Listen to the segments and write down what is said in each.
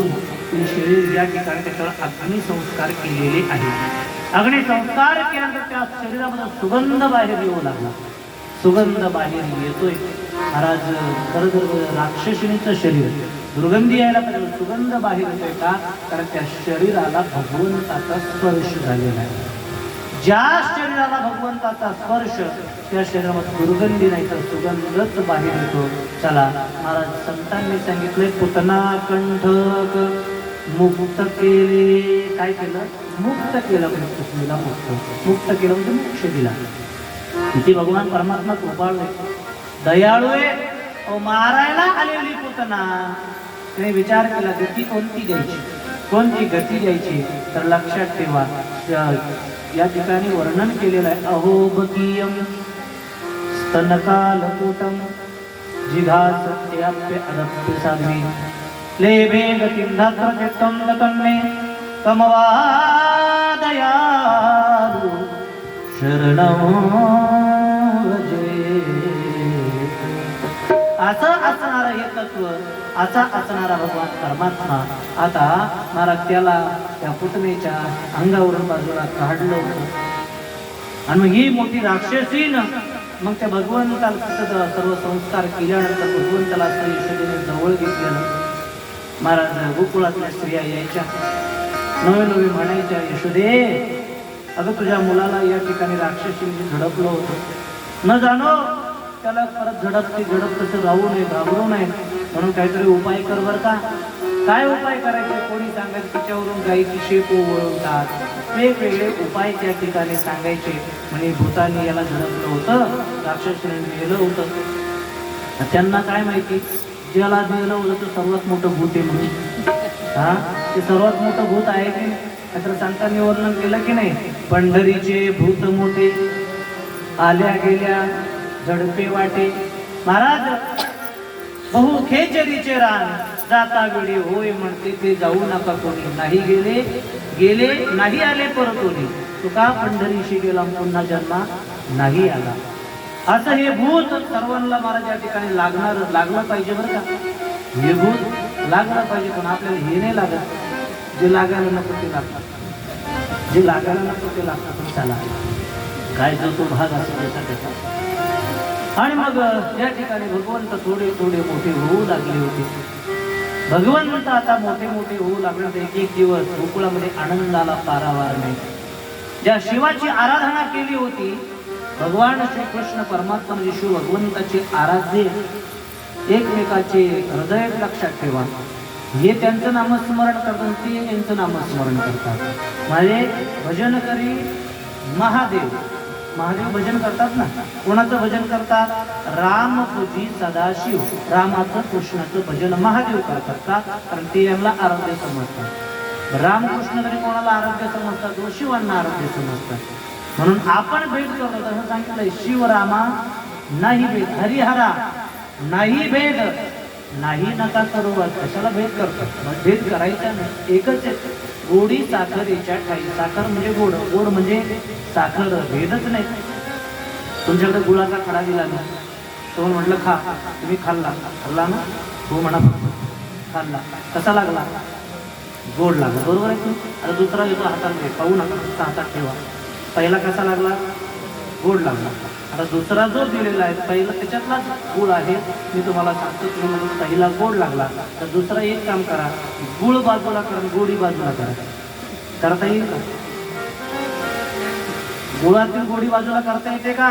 पासून शरीर या ठिकाणी त्याच्यावर अग्निसंस्कार केलेले आहेत अग्निसंस्कार केल्यानंतर त्या शरीरामध्ये सुगंध बाहेर येऊ लागला. सुगंध बाहेर येतोय. महाराज खरं तर राक्षसिणीचं शरीर दुर्गंधी यायला पाहिजे सुगंध बाहेर येतोय का? कारण त्या शरीराला भगवंताचा स्पर्श झालेला आहे. ज्या शरीराला भगवंताचा स्पर्श त्या शरीरामध्ये दुर्गंधी नाही तर सुगंधच बाहेर येतो. चला महाराज संतांनी सांगितलंय पुतना कंठक मुक्त केले. काय केलं? मुक्त केलं म्हणजे पृथ्वीला मुक्त. मुक्त केलं म्हणजे मोक्ष दिला. किती भगवान परमात्मा कृपाळ आहे दयाळू आहे मारायला आलेली पुतना. त्याने विचार केला गती कोणती द्यायची कोणती गती द्यायची तर लक्षात ठेवा या ठिकाणी वर्णन केलेलं आहे. अहो बकीयम स्तनकालकूटम जिघा सत्याप्य अनप्य साध्वी लेभे गतिम धात्र चित्तं नकन्मे शरणं असं असणारं हे तत्व असा असणारा भगवान परमात्मा आता महाराज त्याला त्या पुतणेच्या अंगावरून बाजूला काढलं होतं. आणि मग ही मोठी राक्षसीन मग त्या भगवंताला सर्व संस्कार केल्यानंतर भगवंताला स्त्री यशोदेने जवळ घेतलेलं. महाराज गोकुळातल्या स्त्रिया यायच्या. नवे नवे म्हणायच्या यशोदे अगं तुझ्या मुलाला या ठिकाणी राक्षसीने झडपलं होतं. न जाणो त्याला परत झडपते झडप तसं राहू नये घाबरू नये. म्हणून काहीतरी उपाय कर बर का. काय उपाय करायचे? कोणी सांगायचं तिच्यावरून गायीची शेप ओळखतात वेगवेगळे उपाय त्या ठिकाणी सांगायचे. म्हणजे भूतानी याला झडपलं होतं. राक्षसीने नेलं होतं. त्यांना काय माहिती? ज्याला नेलं होतं तो सर्वात मोठं भूत आहे म्हणून. हा? ते सर्वात मोठं भूत आहे की नाही? तर संतांनी वर्णन केलं की नाही? पंढरीचे भूत मोठे आल्या गेल्या झडपे वाटे. महाराज बहु खेचरीचे रान. जाता वेळी होय म्हणते ते जाऊ नका कोणी. नाही गेले गेले नाही आले परत कोणी. तो का पंढरीशी गेला पुन्हा जन्मा नाही आला. असं हे भूत सर्वांना मला या ठिकाणी लागणार लागलं पाहिजे बरं का? हे भूत लागलं पाहिजे पण आपल्याला हे नाही लागत. जे लागायला नको ते लागतात. जे लागायला नको ते लागतात पण चला. काय जो तो भाग असेल त्याचा त्याचा. आणि मग या ठिकाणी भगवंत थोडे थोडे मोठे होऊ लागले होते. भगवंत आता मोठे मोठे होऊ लागले होते. एक एक दिवस गोकुळामध्ये आनंदाला पारावार नाही. ज्या शिवाची आराधना केली होती भगवान श्रीकृष्ण परमात्मा म्हणजे शिव भगवंताचे आराध्य एकमेकाचे हृदय लक्षात ठेवा. हे त्यांचं नामस्मरण करतात ते यांचं नामस्मरण करतात. म्हणजे भजन करी महादेव. महादेव भजन करतात ना? कोणाचं भजन करतात? राम तुझी सदाशिव. रामाचं कृष्णाचं भजन महादेव करतात का? कारण ते यांना आरोग्य समजतात. रामकृष्ण जरी कोणाला आरोग्य समजतात तो शिवांना आरोग्य समजतात. म्हणून आपण भेट करतो तसं सांगितलंय शिवरामा नाही भेद हरिहरा नाही भेद नाही नका करू कशाला भेद करतो मग भेद करायचा नाही. एकच आहे. गोडी साखर याच्या ठाई. साखर म्हणजे गोड. गोड म्हणजे साखर. भेदच नाही. तुमच्याकडे गुळाचा खडा दिला ना तो म्हटलं खा. तुम्ही खाल्ला. खाल्ला ना? हो म्हणा खाल्ला. कसा लागला? गोड लागला. बरोबर आहे आता दुसरा येतो हातामध्ये पाहू नका. हातात ठेवा. पहिला कसा लागला? गोड लागला. आता दुसरा जो दिलेला आहे पहिला त्याच्यातलाच गुळ आहे मी तुम्हाला सांगतो तुम्ही म्हणून पहिला गोड लागला. तर दुसरा एक काम करा गुळ बाजूला करा गोडी बाजूला करा. करता येईल का? गुळातील गोडी बाजूला करता येते का?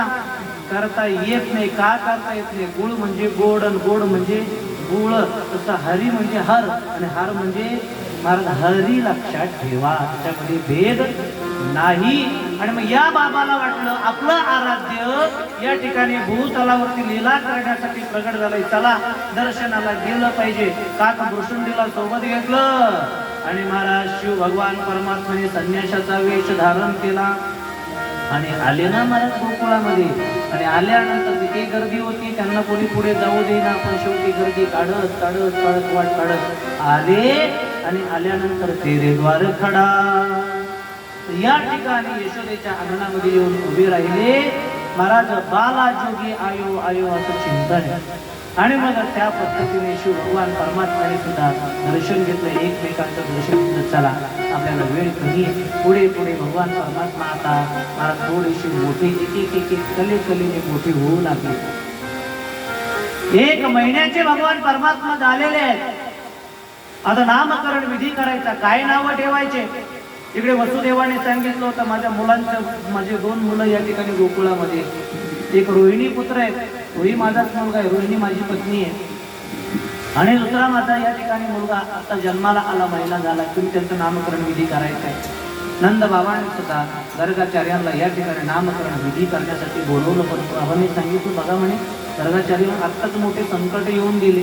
करता येत नाही. का करता येत नाही? गुळ म्हणजे गोड आणि गोड म्हणजे गुळ. तसं हरी म्हणजे हर आणि हर म्हणजे महाराज हरी लक्षात ठेवा. त्याच्यामध्ये भेद नाही. आणि मग या बाबाला वाटलं आपलं आराध्य या ठिकाणी भूतलावरती लीला करण्यासाठी प्रगट झालंय. चला दर्शनाला गेलं पाहिजे. काक भृषुंडीला सोबत घेतलं. आणि महाराज शिव भगवान परमात्माने संन्याशाचा वेश धारण केला. आणि आले ना महाराज गोकुळामध्ये. आणि आल्यानंतर तिथे गर्दी होती. त्यांना कोणी पुढे जाऊ देईना. पण शेवटी गर्दी काढत काढत काढत वाट काढत आले. आणि आल्यानंतर तेरे द्वार खडा. या ठिकाणी यशोदेच्या अंगणामध्ये येऊन उभे राहिले. महाराज बाला जोगी आयो आयो असं चिंतन आणि मग त्या पद्धतीने शिव भगवान परमात्माने सुद्धा दर्शन घेतलं. एकमेकांचं दर्शन घेतलं. चला आपल्याला वेळ कमी पुढे पुढे भगवान परमात्मा आता मला थोडीशी मोठी एक एक एक एक कले कलेने मोठे होऊ लागली. एक महिन्याचे भगवान परमात्मा झालेले आहेत. आता नामकरण विधी करायचा काय नाव ठेवायचे? इकडे वसुदेवाने सांगितलं होतं माझ्या मुलांचं माझे दोन मुलं या ठिकाणी गोकुळामध्ये एक रोहिणी पुत्र आहे. रोही माझाच मुलगा आहे. रोहिणी माझी पत्नी आहे. आणि दुसरा माझा या ठिकाणी मुलगा आता जन्माला आला महिना झाला. तुम्ही त्यांचं नामकरण विधी करायचं आहे नंद बाबांनी सुद्धा गर्गाचार्यांना या ठिकाणी नामकरण विधी करण्यासाठी बोलवलं पण बाबांनी सांगितलं बघा म्हणे गर्गाचार्य आत्ताच मोठे संकट येऊन गेले.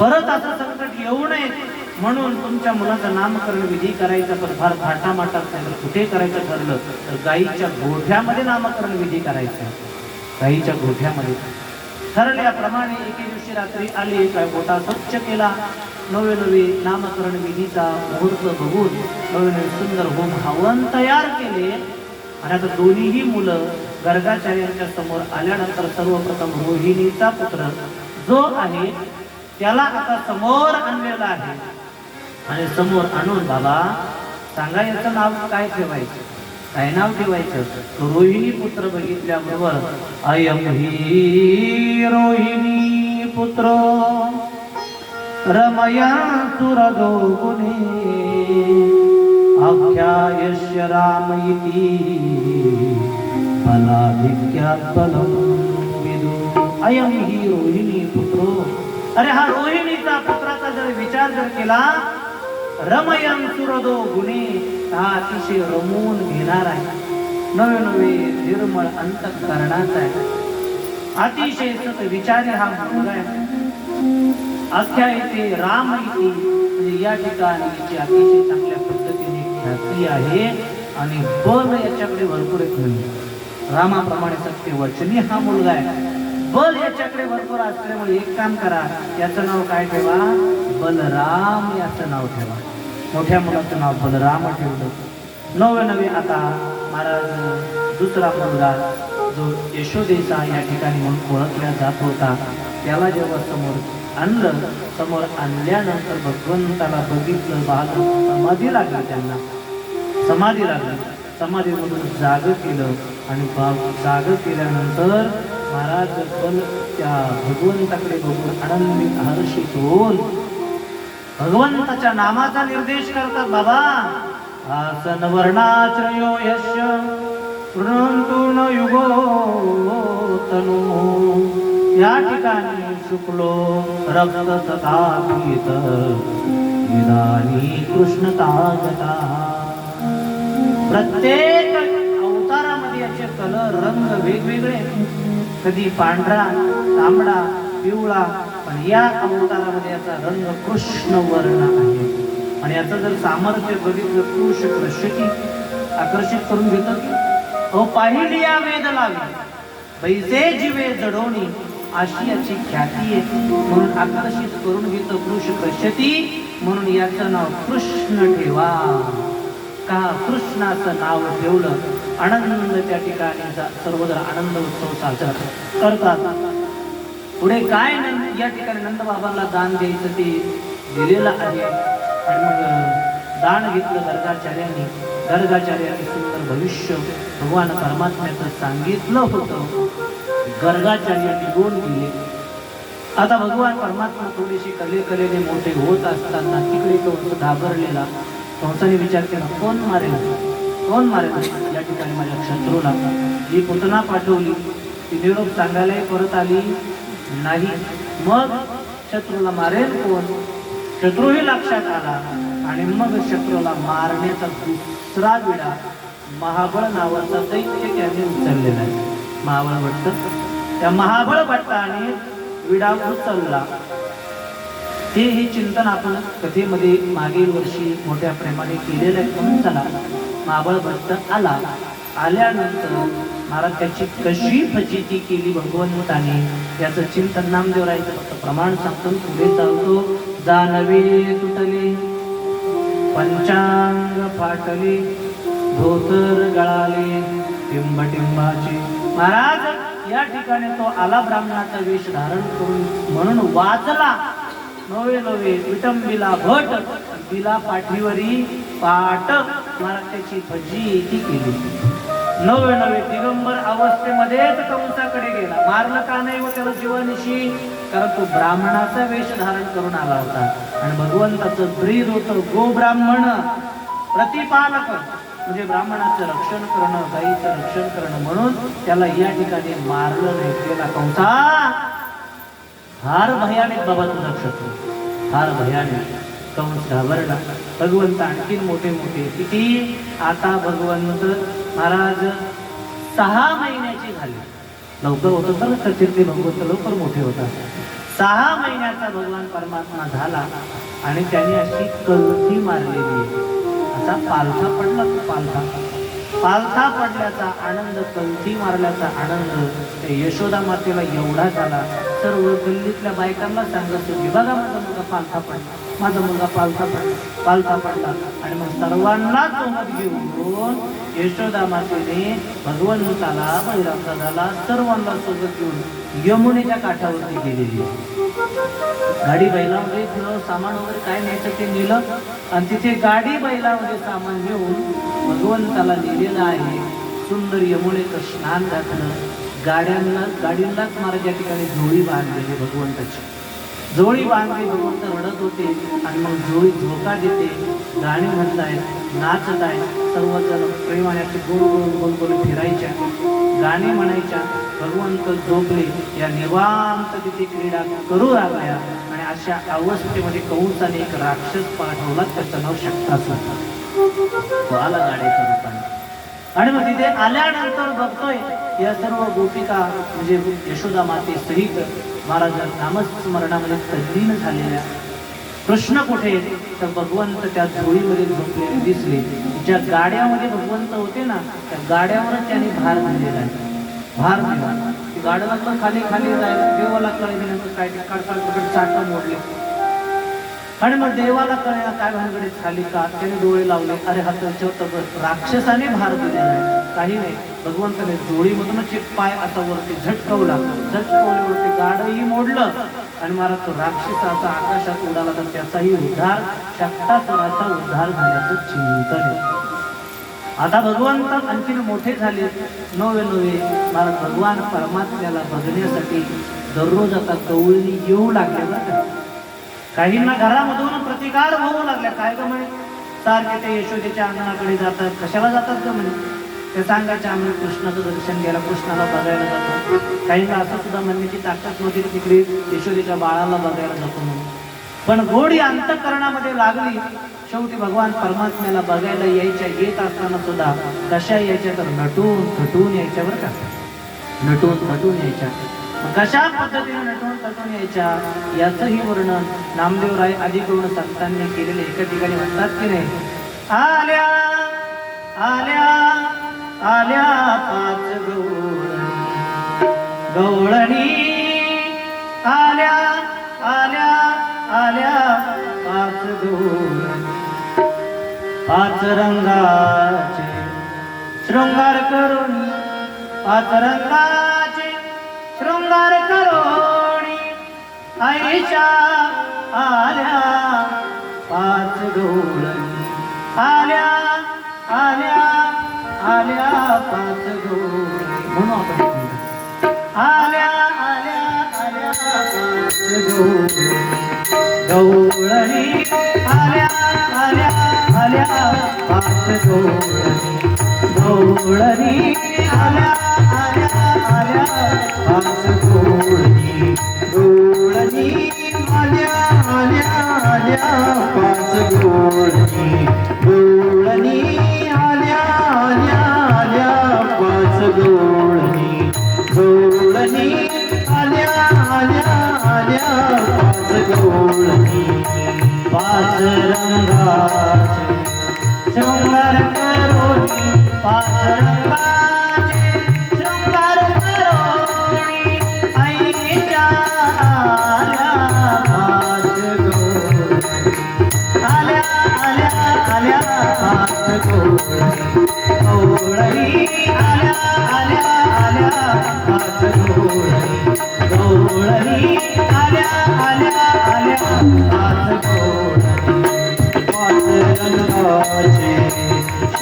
परत असं संकट येऊ नये. म्हणून तुमच्या मुलाचं नामकरण विधी करायचं पण फार थाटामाटात नाही तर कुठे करायचं ठरलं तर गाईच्या गोठ्यामध्ये नामकरण विधी करायचं. गाईच्या गोठ्यामध्ये. ठरल्याप्रमाणे एके दिवशी रात्री आली काय गोठा स्वच्छ केला. नवे नवे नामकरण विधीचा मुहूर्त बघून नवे नवे सुंदर होम हवन तयार केले. आणि आता दोन्हीही मुलं गर्गाचार्यांच्या समोर आल्यानंतर सर्वप्रथम रोहिणीचा पुत्र जो आहे त्याला आता समोर आणलेला आहे. आणि समोर आणून बाबा सांगा याचं नाव काय ठेवायचं? काय नाव ठेवायचं? रोहिणी पुत्र बघितल्याबरोबर अयम ही रोहिणी पुत्र रमया सुरदो गुणे आख्यायस्य राम इति बलाधिक्यात् बलं अयम ही रोहिणी पुत्रो। अरे हा रोहिणीचा पुत्राचा जर विचार जर केला रमयम सुरदो गुणे हा अतिशय रमून घेणार आहे. नवे नवे निर्मळ अंतकरणाचा आहे. अतिशय सत विचारी हा मुलगा आहे. अख्या येथे राम इथे म्हणजे या ठिकाणी याची अतिशय चांगल्या पद्धतीने ख्याती आहे आणि बल याच्याकडे भरपूर एक म्हणजे रामाप्रमाणे सत्य वचनी हा मुलगा आहे. बल याच्याकडे भरपूर असल्यामुळे एक काम करा याचं नाव काय ठेवा? बलराम याचं नाव ठेवा. मोठ्या मुलाचं नाव बलराम ठेवलं नवे नवे आता महाराज दुसरा मुलगा जो यशोदेचा या ठिकाणी म्हणून ओळखला जात होता त्याला जेव्हा समोर आणलं समोर आणल्यानंतर भगवंताला बघितलं पाहलं समाधी लागली त्यांना. समाधी लागली. समाधीमधून जाग केलं आणि बाब जाग केल्यानंतर महाराज पण त्या भगवंताकडे बघून आनंदित हर्षित होऊन भगवंताच्या नामाचा निर्देश करतात बाबा. आसन वर्णाश्रयो यश पृणंतु न युगो तनु. या ठिकाणी शुक्लो रक्त तथा पीत विदानी कृष्णता गता प्रत्येक अवतारामध्ये याचे कलर रंग वेगवेगळे कधी पांढरा तांबडा पिवळा आणि या अवतारामध्ये याचा रंग कृष्ण वर्ण आहे. आणि याचं जर सामर्थ्य बघितलं पुरुष कृष्णी आकर्षित करून घेतो की अहो पाहिली या वेद लावी. पैसे जीवे जडवणी अशी याची ख्याती आहे. म्हणून आकर्षित करून घेतो कृष कश्यती म्हणून याचं नाव कृष्ण ठेवा. का कृष्णाचं नाव ठेवलं? आनंद त्या ठिकाणी सर्वजण आनंद उत्सव साजरा करतात. पुढे काय नाही या ठिकाणी नंदबाबांना दान द्यायचं ते दिलेलं आहे. आणि मग दान घेतलं गर्गाचार्यांनी. गर्गाचार्यांनी सुंदर भविष्य भगवान परमात्म्याचं सांगितलं होतं. गर्गाचार्यांनी गुण दिले. आता भगवान परमात्मा थोडीशी कलेकलेने मोठे होत असताना तिकडे कंस घाबरलेला. कंसाने विचार केला कोण मारेल? कोण मारेल? या ठिकाणी माझ्या शत्रूला. जी पुतना पाठवली. ती निरोप सांगायलाही परत आली. नाही. मग शत्रूला मारेल कोण? शत्रूही लक्षात आला आणि मग शत्रूला मारण्याचा दुसरा विडा महाबळ नावाचा दैत्य त्याने उचललेला आहे. महाबळ भट्ट. त्या महाबळ भट्टाने विडा उचलला. ते हे चिंतन आपण कथेमध्ये मागील वर्षी मोठ्या प्रेमाने केलेलं आहे. म्हणून चला. महाबळ भक्त आला. आल्यानंतर महाराज त्याची कशी फजिती केली भगवंताने याचं चिंतन नामदेवरायचं फक्त प्रमाण सांगतो पुढे चालतो. जानवे तुटले पंचांग फाटले धोतर गळाले टिंब टिंबाचे महाराज या ठिकाणी तो आला ब्राह्मणाचा वेश धारण करून म्हणून वाचला नवे नवे विटंबिला भट तिला पाठीवरी पाट. महाराष्ट्राची भजी ती केली. नवे नवे दिगंबर अवस्थेमध्येच कंसाकडे गेला. मारलं का नाही व त्याला जीवनशी? कारण तो ब्राह्मणाचा वेश धारण करून आला होता. आणि भगवंताचं ब्रीद होतं. गो ब्राह्मण. प्रतिपालक. म्हणजे ब्राह्मणाचं रक्षण करणं गाईचं रक्षण करणं म्हणून त्याला या ठिकाणी मारलं नाही. केला कंसा. फार भयानक बाबा तुझा शत्रू. फार भयानक. कंस घाबरला भगवंत आणखी मोठे मोठे. किती? आता भगवंत महाराज सहा महिन्याचे झाले. लवकर होतं तर सचिन भगवंत लवकर मोठे होतात. सहा महिन्याचा भगवान परमात्मा झाला आणि त्याने अशी कलती मारलेली आहे. असा पालथा पडला तो पालथा. पालथा पडल्याचा आनंद कलथी मारल्याचा आनंद यशोदा मातेला एवढा झाला सर्व गल्लीतल्या बायकांना सांगत होती विभागामध्ये माझा मुलगा पालथा पडला माझा मुलगा पालथा पडला पालथा पडला. आणि मग सर्वांना सोबत घेऊन यशोदा मातेने भगवंताला बहिरामदादाला सर्वांना सोबत घेऊन यमुनेच्या काठावरती गेलेली आहे. गाडी बैलामध्ये थोडं सामान वगैरे काय न्यायचं ते नेलं. आणि तिथे गाडी बैलामध्ये सामान घेऊन भगवंताला नेलेलं आहे. सुंदर यमुनेचं स्नान घातलं गाड्यांना गाडींनाच महाराज ज्या ठिकाणी झोळी बांधलेली भगवंताची. झोळी बांधली भगवंत रडत होते आणि मग झोळी झोका देते गाणी म्हणत आहेत नाचत आहेत सर्वजण प्रेमाने गोल गोल गोल गोल फिरायच्या. गाणी म्हणायच्या भगवंत झोपले या निवांत तिथे क्रीडा करू लागल्या. आणि अशा अवस्थेमध्ये कंसाने एक राक्षस पाठवला त्याचं नाव शक्तासुर तो आला गाड्याच्या रूपाने आणि मग तिथे आल्यानंतर बघतोय या सर्व गोपिका म्हणजे यशोदा माते सहित महाराज नामस्मरणामध्ये तल्लीन झालेल्या कृष्ण कुठे तर भगवंत त्या झोळीमध्ये झोपलेले दिसले. ज्या गाड्यामध्ये भगवंत होते ना त्या गाड्यावरच त्यांनी भार दिलेला आहे. भार दिला गाडवातलं खाली खाली जायला देवाला कळल्यानंतर काय काढ चाटा मोडले. आणि मग देवाला कळल्या काय भानगडे झाली का? त्याने डोळे लावले. अरे हा त्यांच्या राक्षसाने भार दिलेला आहे काही नाही. भगवंताने डोळीमधूनच एक पाय असा वरती झटकवला. झटकवल्यावरती गाडही मोडलं. आणि मला तो राक्षसाचा आकाशात उडाला तर त्याचाही उद्धार शक्तासुराचा उद्धार झाल्याचं चिंतन आहे. आता भगवंत आणखीन मोठे झाले. नवे नवे मला भगवान परमात्म्याला बघण्यासाठी दररोज आता कवळी येऊ लागल्या बरं काहींना घरामधून प्रतिकार होऊ लागल्या काय ग म्हणे? सारखे ते यशोदेच्या अंगणाकडे जातात. कशाला जातात ग म्हणे? ते सांगायचे आम्ही कृष्णाचं दर्शन घ्यायला कृष्णाला बघायला जातो. काहींना असं सुद्धा म्हणण्याची ताकद नव्हती तिकडे यशोदेच्या बाळाला बघायला जातो म्हणून. पण गोडी अंतकरणामध्ये लागली. शेवटी भगवान परमात्म्याला बघायला यायच्या येत असताना सुद्धा कशा यायच्या तर नटून थटून यायच्या बरं का. नटून थटून यायच्या. कशा पद्धतीने नटवून थटून यायच्या याचंही वर्णन नामदेव राय आदी करून संतांनी केलेले एका ठिकाणी म्हणतात की नाही? आल्या आल्या आल्या पाच गवळणी गवळणी आल्या आल्या आल्या पाच गवळणी पाच रंगाचे शृंगार करून पाच रंगा शृंगार करोणी आईच्या आल्या पाच गवळणी आल्या आल्या आल्या पाच गवळणी म्हणून आपण आल्या आल्या आल्या पाच गवळणी डोळणी आल्या आल्या आल्या पाच गवळणी डोळणी आल्या आल्या आल्या पाच गवळणी गवळणी आल्या आल्या आल्या पाच गवळणी गवळणी आल्या आल्या आल्या पाच गवळणी गवळणी आल्या आल्या आल्या पाच पाच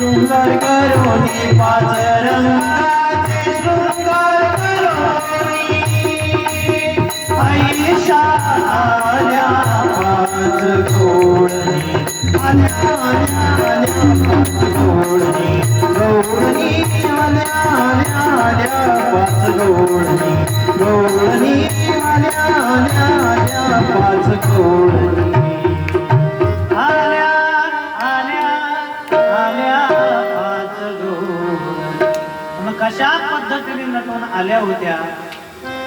शृंगार करोनी पाच रंगाचे शृंगार करोनी ऐशा आल्या पाच आल्या आल्या आल्या मग कशा पद्धतीने नटून आल्या होत्या?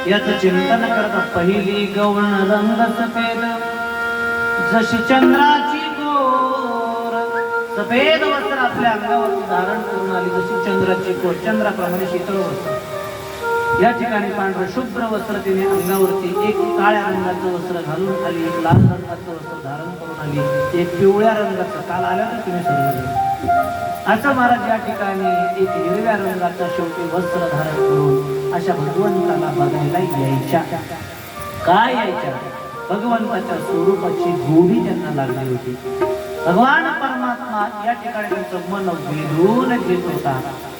याच चिंतन करता पहिली गवळण रंग सफेद जशी चंद्रा सफेद वस्त्र आपल्या अंगावरती धारण करून आली. जशी चंद्राची कोट चंद्राप्रमाणे शीतळ वस्त्र. या ठिकाणी पांढरं शुभ्र वस्त्र तिने अंगावरती एक काळ्या रंगाचं वस्त्र घालून आली एक लाल रंगाचं वस्त्र धारण करून आली. एक पिवळ्या रंगाचं. काल आल्या तर तिने सोडून असं महाराज या ठिकाणी एक हिरव्या रंगाचा शेवटी वस्त्र धारण करून अशा भगवंताला बघायला यायच्या. काय यायच्या? भगवंताच्या स्वरूपाची गोडी त्यांना लागली होती. भगवान परमात्मा या ठिकाणी त्यांचं मन वेधून घेत होता.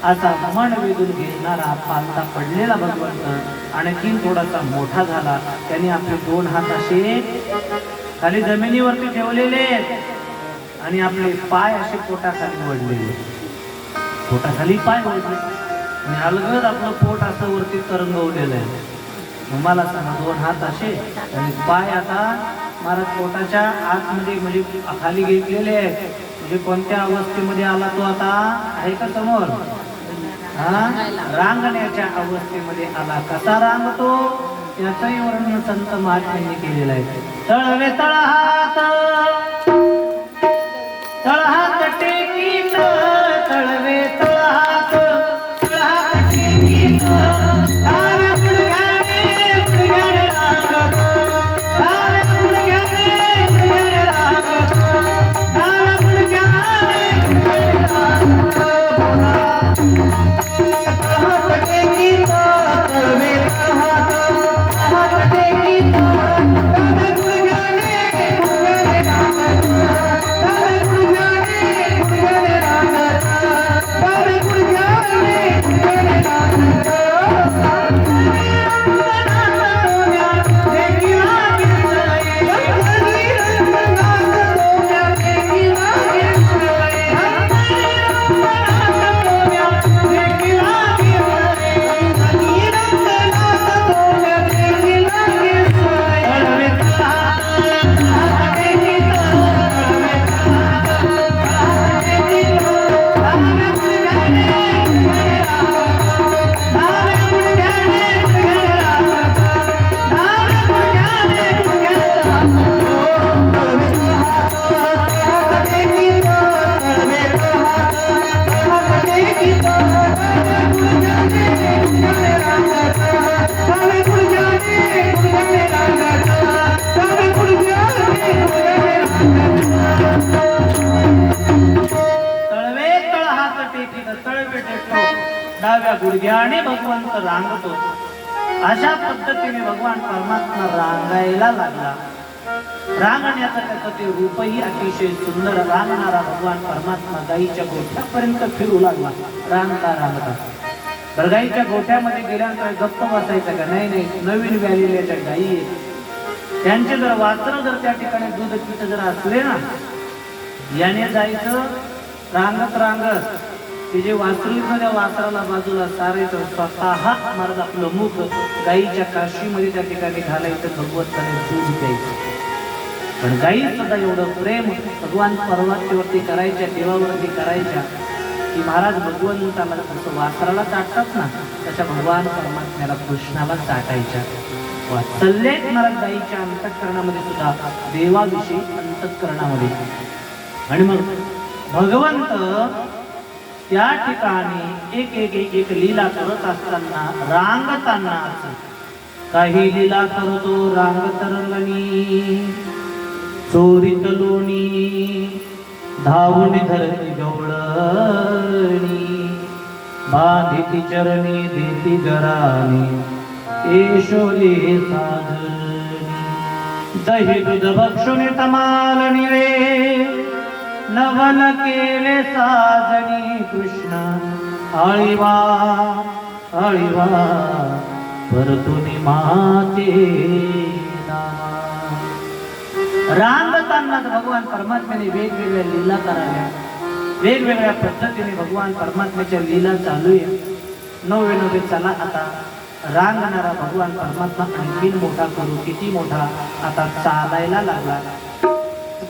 असा मन वेधून घेणारा पालता पडलेला भगवंत आणखीन थोडासा मोठा झाला. त्याने आपले दोन हात असे खाली जमिनीवरती ठेवलेले आणि आपले पाय असे पोटाखाली वडलेले पोटाखाली पाय वडले आणि अलगद आपलं पोट असं वरती तरंगवलेलं आहे. मला सांगा दोन हात असे आणि पाय आता महाराज पोटाच्या आतमध्ये म्हणजे खाली घेतलेले आहेत. म्हणजे कोणत्या अवस्थेमध्ये आला तो आता? आहे का समोर? हा? रांगण्याच्या अवस्थेमध्ये आला. कसा रांगतो? याचंही वर्णन संत महात्म्यांनी केलेलं आहे. तळवे तळहात तळहात देखील तळवे डाव्या गुडघ्याने भगवंत रांगतो. अशा पद्धतीने भगवान परमात्मा रांगायला लागला. रांगण्याचं त्याचं ते रूपही अतिशय सुंदर रांगणारा भगवान परमात्मा गाईच्या गोठ्यापर्यंत फिरू लागला. रांगता रांगता. तर गाईच्या गोठ्यामध्ये गेल्यानंतर गप्प वाचायचं का? नाही नाही. नवीन व्यालेल्याच्या गायी आहेत त्यांचे जर वासर जर त्या ठिकाणी दूध पित जर असले ना याने जायचं रांगत रांगत. ते जे वासरू त्या वासराला बाजूला सारायचं स्वतः महाराज आपलं मुख गाईच्या काशीमध्ये त्या ठिकाणी घालायचं भगवंताने दूध द्यायचं पण गाई सुद्धा एवढं प्रेम भगवान पर्वतीवरती करायच्या देवावरती करायच्या की महाराज भगवंताला जसं वासराला चाटतात ना तशा भगवान परमात्म्याला कृष्णाला चाटायच्या. वात्सल्य महाराज गाईच्या अंतःकरणामध्ये सुद्धा देवाविषयी अंतःकरणामध्ये. आणि मग भगवंत त्या ठिकाणी एक एक एक एक लीला करत असताना रांगताना काही लीला करतो रांग तरंगणी चोरीत लोणी धावून धरती गवळणी बांधिती चरणी देती गराणी येशोले साधणी दही दूध भक्षुणी तमाल निळे नवल केले साजनी कृष्ण आळीवा आळीवा परतुनी माते रांगतानाच भगवान परमात्म्याने वेगवेगळ्या लीला कराव्या. वेगवेगळ्या पद्धतीने भगवान परमात्म्याच्या लीला चालू आहे. नवे नवे चला आता. रांगणारा भगवान परमात्मा आणखीन मोठा करू. किती मोठा? आता चालायला लागला.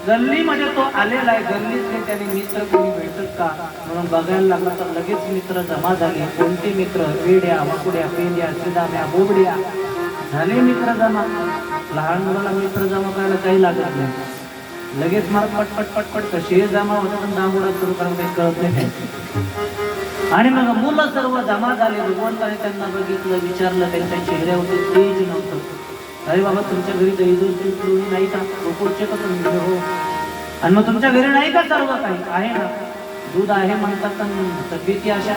गल्लीमध्ये तो आलेला आहे. गल्लीतले त्याने मित्र कोणी भेटत का? म्हणून बघायला लागला तर लगेच मित्र जमा झाले. कोणते मित्र? वेड्या वाकुड्या पेंड्या सिदाम्या बोबड्या. झाले मित्र जमा. लहान मुलाला मित्र जमा करायला काही लागत नाही. लगेच मला पटपट पटपट कसे जमा होतं पण दांगोडा सुरू करायला काही कळत नाही. आणि मग मुलं सर्व जमा झाले. भगवंताने त्यांना बघितलं विचारलं त्यांच्या चेहऱ्यावरती तेज नव्हतं. अरे बाबा तुमच्या घरी दही दूध दूध नाही का? गोकुळचे का तुम्ही म्हणजे हो. आणि मग तुमच्या घरी नाही का सर्व काही? आहे ना. दूध आहे म्हणतात पण तब्येती अशा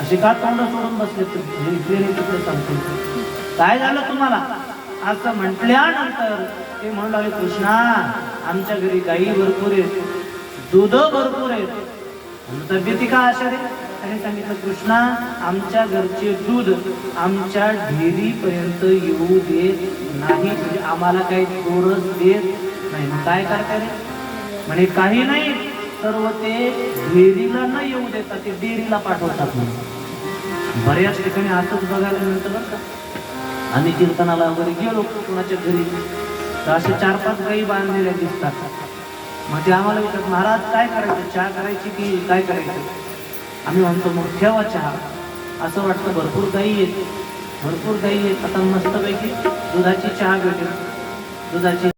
असे का तोंड सोडून बसले तुम्ही. इथले नाही तिकडे सांगतो काय झालं तुम्हाला? असं म्हटल्यानंतर ते म्हणू लागले कृष्णा आमच्या घरी गाई भरपूर आहेत. दूध भरपूर आहेत. तब्येती का अशा रे त्याने सांगितलं कृष्णा आमच्या घरचे दूध आमच्या ढेरीपर्यंत येऊ देत नाही. म्हणजे आम्हाला काही चोरच देत नाही. मग काय करता रे? म्हणे काही नाही. सर्व ते डेरीला न येऊ देतात ते डेरीला पाठवतात म्हणून बऱ्याच ठिकाणी असंच बघायला मिळतं बरं का. आम्ही कीर्तनाला वगैरे गेलो कुणाच्या घरी. तर असे चार पाच गाई बांधलेल्या दिसतात. मग ते आम्हाला विचारत महाराज काय करायचं? चहा करायची की काय करायचं? आम्ही म्हणतो मग ठेवा चहा. असं वाटतं भरपूर गाई आहेत भरपूर गाई येत आता मस्तपैकी दुधाची चहा भेटेल. दुधाची